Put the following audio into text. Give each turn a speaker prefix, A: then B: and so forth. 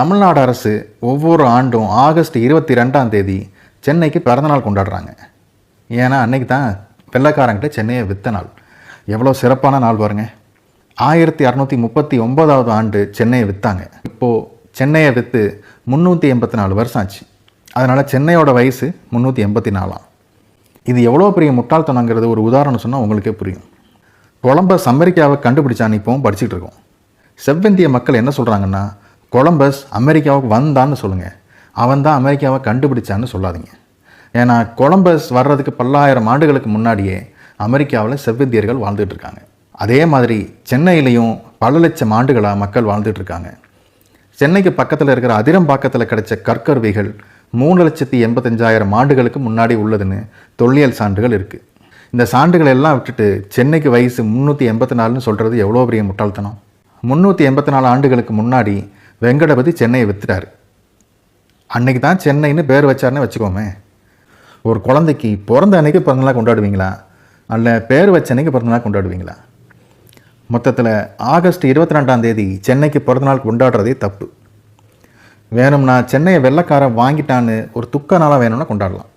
A: தமிழ்நாடு அரசு ஒவ்வொரு ஆண்டும் ஆகஸ்ட் இருபத்தி ரெண்டாம் தேதி சென்னைக்கு பிறந்தநாள் கொண்டாடுறாங்க. ஏன்னா அன்னைக்கு தான் வெள்ளக்காரங்கிட்ட சென்னையை வித்த நாள். எவ்வளோ சிறப்பான நாள் பாருங்க. ஆயிரத்தி அறநூற்றி முப்பத்தி ஒன்பதாவது ஆண்டு சென்னையை விற்றாங்க இப்போது சென்னையை விற்று முந்நூற்றி எண்பத்தி நாலு வருஷம் ஆச்சு. அதனால் சென்னையோட வயசு முந்நூற்றி எண்பத்தி நாலாம் இது எவ்வளோ பெரிய முட்டாள்தனங்கிறது ஒரு உதாரணம் சொன்னால் உங்களுக்கே புரியும். கொலம்பஸ் அமெரிக்காவை கண்டுபிடிச்சான்னு இப்போவும் படிச்சுட்டு இருக்கோம். செவ்வந்திய மக்கள் என்ன சொல்கிறாங்கன்னா கொலம்பஸ் அமெரிக்காவுக்கு வந்தான்னு சொல்லுங்கள் அவன் தான் அமெரிக்காவை கண்டுபிடிச்சான்னு சொல்லாதீங்க. ஏன்னா கொலம்பஸ் வர்றதுக்கு பல்லாயிரம் ஆண்டுகளுக்கு முன்னாடியே அமெரிக்காவில் செவ்வந்தியர்கள் வாழ்ந்துட்டு இருக்காங்க. அதே மாதிரி சென்னையிலையும் பல லட்சம் ஆண்டுகளாக மக்கள் வாழ்ந்துட்டு இருக்காங்க. சென்னைக்கு பக்கத்தில் இருக்கிற அதிரம்பாக்கத்தில் கிடைச்ச கற்கருவிகள் மூணு லட்சத்தி எண்பத்தஞ்சாயிரம் ஆண்டுகளுக்கு முன்னாடி உள்ளதுன்னு தொல்லியல் சான்றுகள் இருக்குது இந்த சான்றுகள் எல்லாம் விட்டுட்டு சென்னைக்கு வயசு முந்நூற்றி எண்பத்தி நாலுன்னு சொல்கிறது எவ்வளோ பெரிய முட்டாள்தனம்? முந்நூற்றி எண்பத்தி நாலு ஆண்டுகளுக்கு முன்னாடி வெங்கடபதி சென்னையை வித்துட்டாரு. அன்னைக்கு தான் சென்னைன்னு பேர் வச்சார்னே வச்சுக்கோமே. ஒரு குழந்தைக்கு பிறந்த அன்னைக்கு பிறந்தநாள் கொண்டாடுவீங்களா? அல்ல பேர் வச்ச அன்னைக்கு பிறந்தநாள் கொண்டாடுவீங்களா? மொத்தத்தில் ஆகஸ்ட் இருபத்தி ரெண்டாம் தேதி சென்னைக்கு பிறந்தநாள் கொண்டாடுறதே தப்பு. வேணும்னா சென்னையை வெள்ளைக்காரன் வாங்கிட்டான்னு ஒரு துக்க நாளாக வேணும்னா கொண்டாடலாம்.